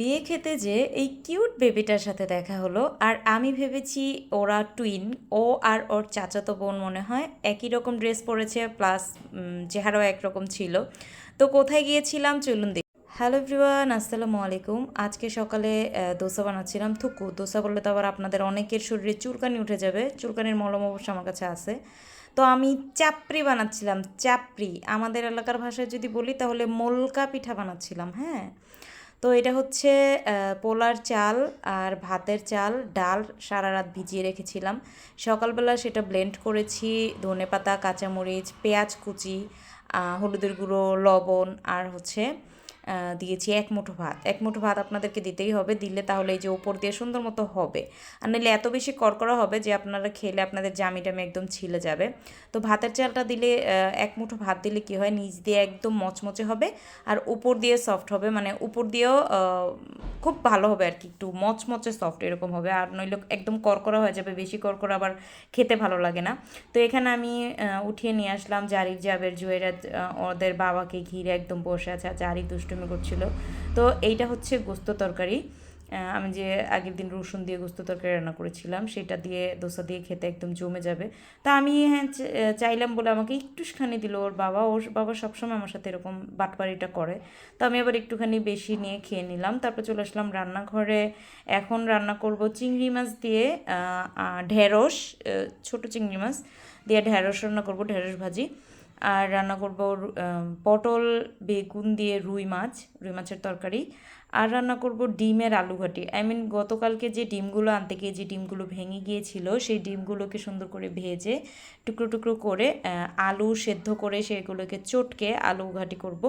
বিয়ে খেতে যে এই কিউট বেবিটার সাথে দেখা হলো, আর আমি ভেবেছি ওরা টুইন ও আর ওর চাচাতো বোন মনে হয় একই রকম ড্রেস পরেছে প্লাস চেহারাও একরকম ছিল। তো কোথায় গিয়েছিলাম চলুন দেখি। হ্যালো এভরিওয়ান আসসালামু আলাইকুম। আজকে সকালে দোসা বানাচ্ছিলাম থুকু। দোসা বললে তো আবার আপনাদের অনেকের শরীরে চুলকানি উঠে যাবে। চুলকানির মলম অবশ্য আমার কাছে আছে। তো আমি চাপড়ি বানাচ্ছিলাম, চাপড়ি। আমাদের এলাকার ভাষায় যদি বলি তাহলে মোলকা পিঠা বানাচ্ছিলাম হ্যাঁ? তো এটা হচ্ছে পোলার চাল আর ভাতের চাল, ডাল সারা রাত ভিজিয়ে রেখেছিলাম। সকালবেলা সেটা ব্লেন্ড করেছি, ধনে পাতা, কাঁচামরিচ, পেঁয়াজ কুচি হলুদের গুঁড়ো, লবণ আর হচ্ছে দিয়েছি এক মুঠো ভাত। এক মুঠো ভাত আপনাদেরকে দিতেই হবে। দিলে তাহলে এই যে উপর দিয়ে সুন্দর মতো হবে। আর নাহলে এত বেশি করকরা হবে যে আপনারা খেলে আপনাদের জামি টামি একদম ছিলে যাবে। তো ভাতের চালটা দিলে এক মুঠো ভাত দিলে কি হয়? নিচ দিয়ে একদম মচমচে হবে আর উপর দিয়ে সফট হবে। মানে উপর দিয়েও খুব ভালো হবে আর কি। একটু মচমচে সফট এরকম হবে। আর নইলে একদম করকরা হয়ে যাবে। বেশি করকরা আবার খেতে ভালো লাগে না। তো এখানে আমি উঠিয়ে নিয়ে আসলাম। জারিফ জাবের জুয়েরা ওদের বাবাকে ঘিরে একদম বসে আছে। জারি দুষ্টুমি করছিল। তো এইটা হচ্ছে গোস্ত তরকারি। আমি যে আগের দিন রসুন দিয়ে গোস্ত তরকারি রান্না করেছিলাম, সেটা দিয়ে দোসা দিয়ে খেতে একদম জমে যাবে। তা আমি হ্যাঁ চাইলাম বলে আমাকে একটুখানি দিল। ওর বাবা ওর বাবা সবসময় আমার সাথে এরকম বাটপাড়িটা করে। তো আমি আবার একটুখানি বেশি নিয়ে খেয়ে নিলাম। তারপর চলে আসলাম রান্নাঘরে। এখন রান্না করব চিংড়ি মাছ দিয়ে ঢেঁড়স ছোট চিংড়ি মাছ দিয়ে ঢেঁড়স রান্না করব, ঢেঁড়স ভাজি। আর রান্না করব পটল, বেগুন দিয়ে রুই মাছ, রুই মাছের তরকারি। আর রান্না করব ডিমের আলু ঘাটি। আই মিন গতকালকে যে ডিমগুলো আনতে গিয়ে যে ডিমগুলো ভেঙে গিয়েছিল, সেই ডিমগুলোকে সুন্দর করে ভেজে টুকরো টুকরো করে আলু সেদ্ধ করে সেগুলোকে চটকে আলু ঘাটি করব।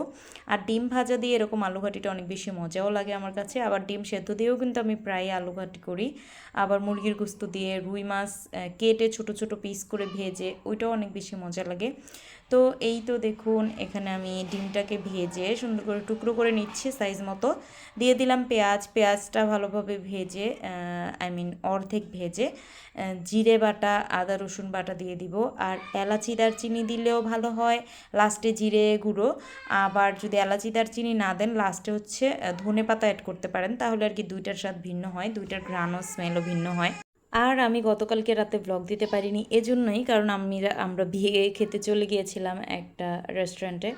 আর ডিম ভাজা দিয়ে এরকম আলু ঘাটিটা অনেক বেশি মজাও লাগে আমার কাছে। আবার ডিম সেদ্ধ দিয়েও কিন্তু আমি প্রায় আলু ঘাটি করি। আবার মুরগির গোস্ত দিয়ে রুই মাছ কেটে ছোট ছোট পিস করে ভেজে, ওইটাও অনেক বেশি মজা লাগে। তো এই তো দেখুন, এখানে আমি ডিমটাকে ভেজে সুন্দর করে টুকরো করে নিচ্ছি সাইজ মতো। দিয়ে দিলাম পেঁয়াজ, পেঁয়াজটা ভালোভাবে ভেজে আই মিন অর্ধেক ভেজে জিরে বাটা, আদা, রসুন বাটা দিয়ে দিব। আর এলাচি দারচিনি দিলেও ভালো হয় লাস্টে জিরে গুঁড়ো। আবার যদি এলাচি দারচিনি না দেন লাস্টে হচ্ছে ধনে পাতা অ্যাড করতে পারেন, তাহলে আর কি দুইটার স্বাদ ভিন্ন হয়, দুইটার ঘ্রাণও স্মেলও ভিন্ন হয়। আর আমি গতকালকে রাতে ব্লগ দিতে পারিনি, এজন্যই কারণ আমি আমরা বিয়ে খেতে চলে গিয়েছিলাম একটা রেস্টুরেন্টে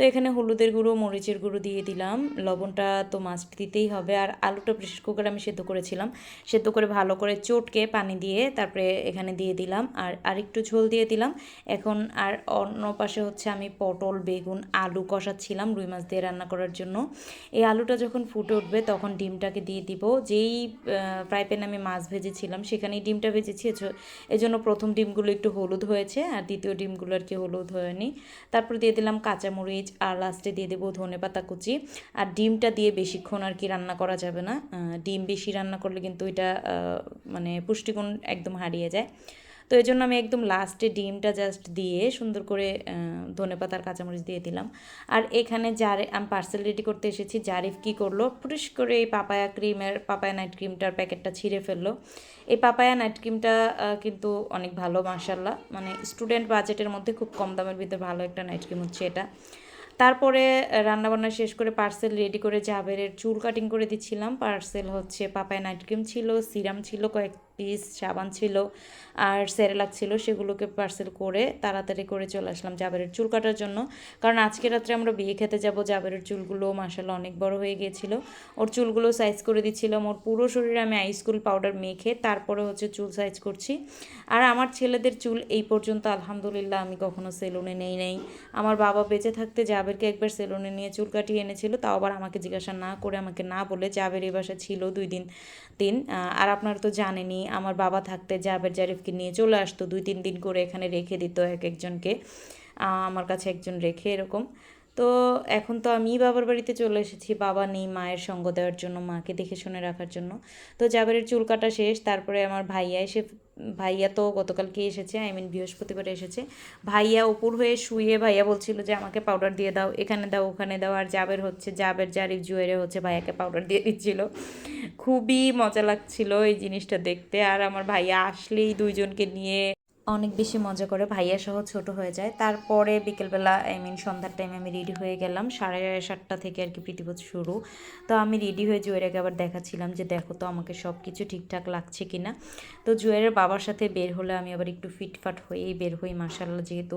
তো এখানে হলুদের গুঁড়ো, মরিচের গুঁড়ো দিয়ে দিলাম। লবণটা তো মাস্ট দিতেই হবে। আর আলুটা প্রেশার কুকারে আমি সেদ্ধ করেছিলাম। সেদ্ধ করে ভালো করে চটকে পানি দিয়ে তারপরে এখানে দিয়ে দিলাম। আর আরেকটু ঝোল দিয়ে দিলাম। এখন আর অন্য পাশে হচ্ছে আমি পটল, বেগুন, আলু কষাচ্ছিলাম রুই মাছ দিয়ে রান্না করার জন্য। এই আলুটা যখন ফুটে উঠবে তখন ডিমটাকে দিয়ে দিব। যেই ফ্রাই প্যানে আমি মাছ ভেজেছিলাম সেখানেই ডিমটা ভেজেছি। এজ- এজন্য প্রথম ডিমগুলো একটু হলুদ হয়েছে। আর দ্বিতীয় ডিমগুলো আর কি হলুদ হয়নি। তারপর দিয়ে দিলাম কাঁচামরিচ আর লাস্টে দিয়ে দেবো ধনে পাতা কুচি। আর ডিমটা দিয়ে বেশিক্ষণ আর কি রান্না করা যাবে না। ডিম বেশি রান্না করলে কিন্তু এটা মানে পুষ্টিগুণ একদম হারিয়ে যায়। তো এই জন্য আমি একদম লাস্টে ডিমটা জাস্ট দিয়ে সুন্দর করে ধনে পাতার কাঁচামরিচ দিয়ে দিলাম। আর এখানে জারে, আমি পার্সেল রেডি করতে এসেছি। জারিফ কী করল? পুরুষ করে এই পাপায়া ক্রিমের পাপায়া নাইট ক্রিমটার প্যাকেটটা ছিঁড়ে ফেলল। এই পাপায়া নাইট ক্রিমটা কিন্তু অনেক ভালো মার্শাল্লাহ মানে স্টুডেন্ট বাজেটের মধ্যে খুব কম দামের ভিতরে ভালো একটা নাইট ক্রিম হচ্ছে এটা। তারপরে রান্নাবান্না শেষ করে পার্সেল রেডি করে জাবেরের চুল কাটিং করে দিচ্ছিলাম। পার্সেল হচ্ছে পাপায় নাইট ক্রিম ছিল সিরাম ছিল, কয়েক পিস সাবান ছিল আর সেরেলাক ছিল, সেগুলোকে পার্সেল করে তাড়াতাড়ি করে চলে আসলাম জাবেরের চুল কাটার জন্য। কারণ আজকে রাত্রে আমরা বিয়ে খেতে যাব, জাবেরের চুলগুলো মাসাল্লাহ অনেক বড় হয়ে গিয়েছিল। ওর চুলগুলো সাইজ করে দিচ্ছিলাম, ওর পুরো শরীরে আমি আইসকুল পাউডার মেখে তারপরে হচ্ছে চুল সাইজ করছি। আর আমার ছেলেদের চুল এই পর্যন্ত আলহামদুলিল্লাহ আমি কখনো সেলুনে নেই নেই। আমার বাবা বেঁচে থাকতে জাবেরকে একবার সেলুনে নিয়ে চুল কাটিয়ে এনেছিল, তাও আবার আমাকে জিজ্ঞাসা না করে আমাকে না বলে জাবের এই বাসা ছিল দুই দিন দিন। আর আপনারা তো জানেনই আমার বাবা থাকতে জাবের জারিফকে নিয়ে চলে আসতো, দুই তিন দিন করে এখানে রেখে দিত এক একজনকে। আমার কাছে একজন রেখে এরকম। তো এখন তো আমি বাবার বাড়িতে চলে এসেছি, বাবা নেই মায়ের সঙ্গ দেওয়ার জন্য, মাকে দেখে শুনে রাখার জন্য। তো জাবের চুল কাটা শেষ, তারপরে আমার ভাইয়া এসে ভাইয়া তো গতকালকে এসেছে আই মিন বৃহস্পতিবার এসেছে। ভাইয়া উপর হয়ে শুয়ে ভাইয়া বলছিল যে, আমাকে পাউডার দিয়ে দাও, এখানে দাও, ওখানে দাও, আর জাবের হচ্ছে জাবের জারিফ জুয়েরে হচ্ছে, ভাইয়াকে পাউডার দিয়ে দিচ্ছিল। খুবই মজা লাগছিল এই জিনিসটা দেখতে, আর আমার ভাইয়া আসলেই দুইজনকে নিয়ে অনেক বেশি মজা করে। ভাইয়া সহ ছোট হয়ে যায়। তারপরে বিকেলবেলা আই মিন সন্ধ্যার টাইমে আমি রেডি হয়ে গেলাম। সাড়ে সাতটা থেকে আর কি প্রীতিভোজ শুরু। তো আমি রেডি হয়ে জুয়েরাকে আবার দেখাচ্ছিলাম যে, দেখো তো আমাকে সব কিছু ঠিকঠাক লাগছে কি না তো জুয়েরের বাবার সাথে বের হলে আমি আবার একটু ফিটফাট হয়েই বের হই মার্শাল্লাহ যেহেতু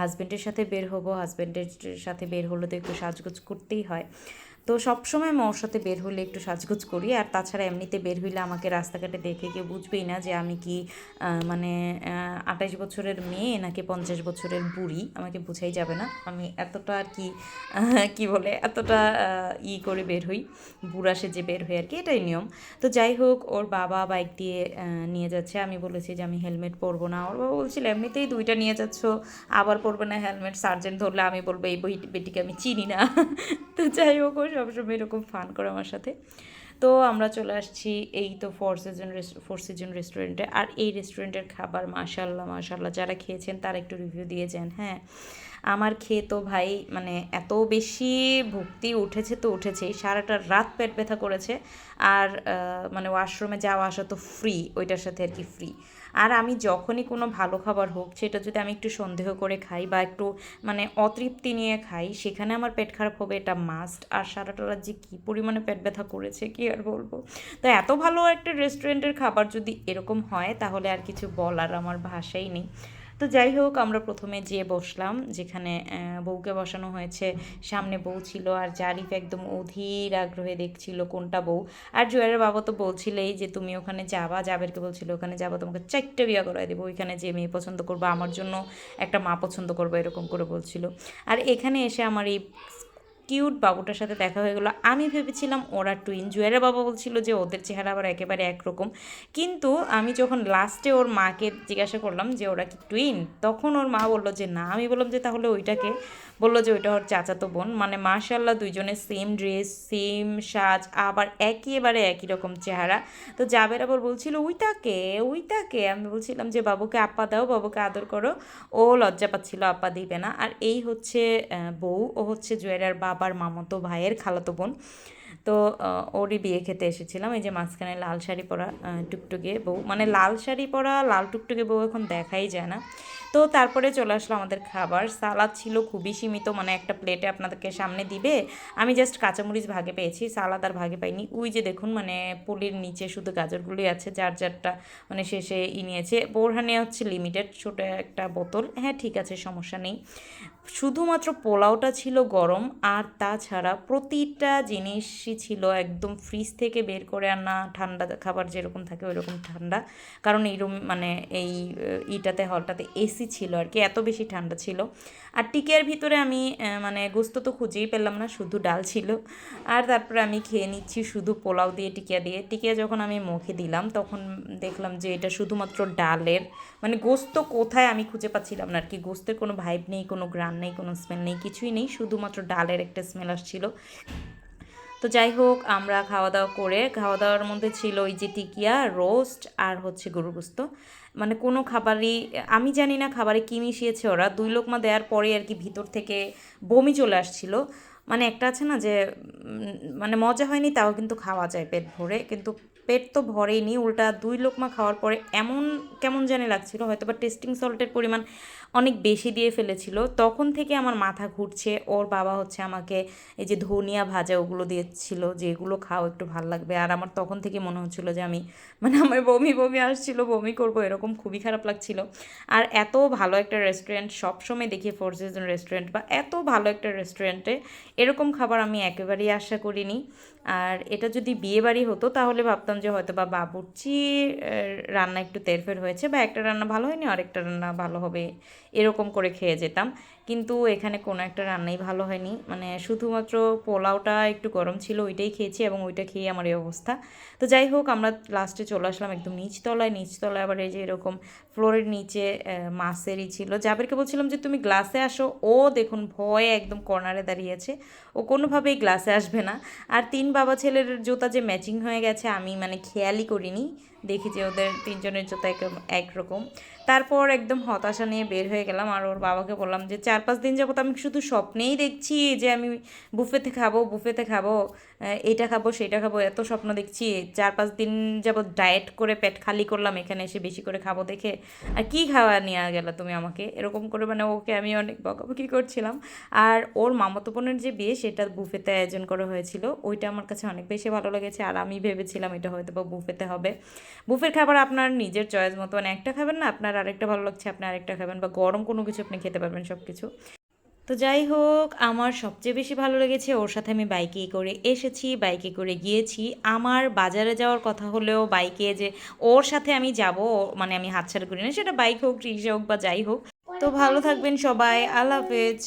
হাজব্যান্ডের সাথে বের হব হাজব্যান্ডের সাথে বের হলে তো একটু সাজগোজ করতেই হয়। তো সবসময় আমি ওর সাথে বের হলে একটু সাজগোজ করি। আর তাছাড়া এমনিতে বের হইলে আমাকে রাস্তাঘাটে দেখে কেউ বুঝবেই না যে আমি কি মানে আঠাশ বছরের মেয়ে নাকি পঞ্চাশ বছরের বুড়ি, আমাকে বুঝাই যাবে না। আমি এতটা আর কি কি বলে, এতটা ই করে বের হই, বুড়া সেজে বের হই আর কি, এটাই নিয়ম। তো যাই হোক, ওর বাবা বাইক দিয়ে নিয়ে যাচ্ছে। আমি বলেছি যে আমি হেলমেট পরবো না। ওর বাবা বলছিল, এমনিতেই দুইটা নিয়ে যাচ্ছ, আবার পরবে না হেলমেট, সার্জেন্ট ধরলে আমি বলব, এই বই বেটিকে আমি চিনি না। তো যাই হোক ও সবসময় এরকম ফান করে আমার সাথে। তো আমরা চলে আসছি এই তো ফোর সিজন ফোর সিজন রেস্টুরেন্টে আর এই রেস্টুরেন্টের খাবার মাশাল্লাহ মাশাল্লাহ যারা খেয়েছেন তারা একটু রিভিউ দিয়েছেন হ্যাঁ। আমার খেয়ে তো ভাই মানে এত বেশি ভক্তি উঠেছে তো উঠেছেই। সারাটা রাত পেট ব্যথা করেছে। আর মানে ওয়াশরুমে যাওয়া আসা তো ফ্রি ওইটার সাথে আর কি ফ্রি আর আমি যখনই কোনো ভালো খাবার হোক, সেটা যদি আমি একটু সন্দেহ করে খাই বা একটু মানে অতৃপ্তি নিয়ে খাই, সেখানে আমার পেট খারাপ হবে, এটা মাস্ট আর সারাটা রাত যে কী পরিমাণে পেট ব্যথা করেছে, কি আর বলব? তো এত ভালো একটা রেস্টুরেন্টের খাবার যদি এরকম হয়, তাহলে আর কিছু বলার আমার ভাষাই নেই। তো যাই হোক, আমরা প্রথমে যেয়ে বসলাম, যেখানে বউকে বসানো হয়েছে। সামনে বউ ছিল আর জারিফ একদম অধীর আগ্রহে দেখছিল কোনটা বউ। আর জুয়ারের বাবা তো বলছিলেই যে, তুমি ওখানে যাবা। জাবেরকে বলছিল, ওখানে যাবা, তোমাকে চারটে বিয়া করাই দেবো। ওইখানে যে মেয়ে পছন্দ করব, আমার জন্য একটা মা পছন্দ করব, এরকম করে বলছিল। আর এখানে এসে আমার এই কিউট বাবুটার সাথে দেখা হয়ে গেলো। আমি ভেবেছিলাম ওরা টুইন জুয়েরের বাবা বলছিল যে ওদের চেহারা আবার একেবারে একরকম। কিন্তু আমি যখন লাস্টে ওর মাকে জিজ্ঞাসা করলাম যে ওরা কি টুইন তখন ওর মা বলল যে, না। আমি বললাম যে, তাহলে ওইটাকে। বলল যে, ওইটা ওর চাচাতো বোন। মানে মার্শাল্লাহ দুইজনের সেম ড্রেস সেম সাজ, আবার একেবারে একই রকম চেহারা। তো জাবের আবার বলছিল, ওইটাকে ওইটাকে। আমি বলছিলাম যে, বাবুকে আপা দাও, বাবুকে আদর করো। ও লজ্জা পাচ্ছিল, আপা দিবে না। আর এই হচ্ছে বউ, ও হচ্ছে জুয়েরার বাবার মামতো ভাইয়ের খালাতো বোন। তো ওরই বিয়ে খেতে এসেছিলাম। এই যে মাঝখানে লাল শাড়ি পরা টুকটুকে বউ। মানে লাল শাড়ি পরা, লাল টুকটুকে বউ এখন দেখাই যায় না। তো তারপরে চলে আসলো আমাদের খাবার। সালাদ ছিল খুবই সীমিত মানে একটা প্লেটে আপনাদেরকে সামনে দিবে। আমি জাস্ট কাঁচামরিচ ভাগে পেয়েছি, সালাদ আর ভাগে পাইনি। ওই যে দেখুন মানে পুলির নিচে শুধু গাজরগুলোই আছে, যার যারটা মানে শেষে ই নিয়েছে। বোরহানে হচ্ছে লিমিটেড ছোটো একটা বোতল। হ্যাঁ ঠিক আছে, সমস্যা নেই। শুধুমাত্র পোলাওটা ছিল গরম, আর তাছাড়া প্রতিটা জিনিসই ছিল একদম ফ্রিজ থেকে বের করে আনা, ঠান্ডা খাবার যেরকম থাকে ওই রকম ঠান্ডা। কারণ এই রুম মানে এই ইটাতে হলটাতে এসি ছিল আর কি, এত বেশি ঠান্ডা ছিল। আর টিকিয়ার ভিতরে আমি মানে গোস্ত তো খুঁজেই পেলাম না, শুধু ডাল ছিল। আর তারপরে আমি খেয়ে নিচ্ছি শুধু পোলাও দিয়ে, টিকিয়া দিয়ে। টিকিয়া যখন আমি মুখে দিলাম, তখন দেখলাম যে এটা শুধুমাত্র ডালের মানে গোস্ত কোথায় আমি খুঁজে পাচ্ছিলাম না আর কি। গোস্তের কোনো ভাইব নেই, কোনো গ্রান নেই, কোনো স্মেল নেই, কিছুই নেই, শুধুমাত্র ডালের একটা স্মেল আসছিল। তো যাই হোক, আমরা খাওয়া দাওয়া করে, খাওয়া দাওয়ার মধ্যে ছিল ওই যে টিকিয়া রোস্ট আর হচ্ছে গরু গোস্ত। মানে কোনো খাবারই, আমি জানি না খাবারে কী মিশিয়েছে ওরা। দুই লোকমা দেওয়ার পরে আর কি ভিতর থেকে বমি চলে আসছিল। মানে একটা আছে না যে মানে মজা হয়নি, তাও কিন্তু খাওয়া যায় পেট ভরে। কিন্তু পেট তো ভরেইনি উল্টা দুই লোকমা খাওয়ার পরে এমন কেমন জানি লাগছিল হয়তো বা টেস্টিং সল্টের পরিমাণ অনেক বেশি দিয়ে ফেলেছিল। তখন থেকে আমার মাথা ঘুরছে, ওর বাবা হচ্ছে আমাকে এই যে ধনিয়া ভাজা ওগুলো দিয়েছিল যে এগুলো খাও একটু ভালো লাগবে। আর আমার তখন থেকে মনে হচ্ছিল যে আমি মানে আমার বমি বমি আসছিল, বমি করব, এরকম খুবই খারাপ লাগছিল। আর এত ভালো একটা রেস্টুরেন্ট সবসময় দেখি ফোর সিজন রেস্টুরেন্ট বা এত ভালো একটা রেস্টুরেন্টে এরকম খাবার আমি একেবারেই আশা করিনি। আর এটা যদি বিয়ে বাড়ি হতো, তাহলে ভাবতাম যে হয়তো বা বাবুর্চি রান্না একটু তেরফের হয়েছে, বা একটা রান্না ভালো হয়নি, আরেকটা রান্না ভালো হবে এরকম করে খেয়ে যেতাম। কিন্তু এখানে কোনো একটা রান্নাই ভালো হয়নি। মানে শুধুমাত্র পোলাওটা একটু গরম ছিল, ওইটাই খেয়েছি এবং ওইটা খেয়ে আমার এই অবস্থা। তো যাই হোক, আমরা লাস্টে চলে আসলাম একদম নিচতলায়। নিচতলায় আবার এই যে এরকম ফ্লোরের নিচে মাছেরই ছিল। জাবেরকে বলছিলাম যে, তুমি গ্লাসে আসো। ও দেখুন ভয়ে একদম কর্নারে দাঁড়িয়েছে ও কোনোভাবেই গ্লাসে আসবে না। আর তিন বাবা ছেলের জুতা যে ম্যাচিং হয়ে গেছে, আমি মানে খেয়ালই করিনি। দেখি যে ওদের তিনজনের জুতা এক একরকম। তারপর একদম হতাশা নিয়ে বের হয়ে গেলাম আর ওর বাবাকে বললাম যে, চার পাঁচ দিন যাবত আমি শুধু স্বপ্নেই দেখছি যে আমি বুফেতে খাব বুফেতে খাব এটা খাব, সেটা খাব, এত স্বপ্ন দেখছি। চার পাঁচ দিন যাবত ডায়েট করে পেট খালি করলাম, এখানে এসে বেশি করে খাব দেখে। আর কি খাওয়া নিয়ে গেলো তুমি আমাকে? এরকম করে মানে ওকে আমি অনেক বকাবকি করছিলাম। আর ওর মামাতো বোনের যে বিয়ে, সেটা বুফেতে আয়োজন করা হয়েছিল। ওইটা আমার কাছে অনেক বেশি ভালো লেগেছে। আর আমি ভেবেছিলাম এটা হয়তো বা বুফেতে হবে। বুফের খাবার আপনার নিজের চয়েস মতো মানে একটা খাবেন না, আপনার আরেকটা ভালো লাগছে, আপনি আরেকটা খাবেন বা গরম কোনো কিছু আপনি খেতে পারবেন সব কিছু তো যাই হোক, আমার সবচেয়ে বেশি ভালো লেগেছে ওর সাথে আমি বাইকে করে এসেছি, বাইকে করে গিয়েছি। আমার বাজারে যাওয়ার কথা হলেও বাইকে যে ওর সাথে আমি যাব মানে আমি হাতছাড়া করি না, সেটা বাইক হোক, রিক্সা হোক বা যাই হোক। তো ভালো থাকবেন সবাই, আল্লাহ হাফেজ।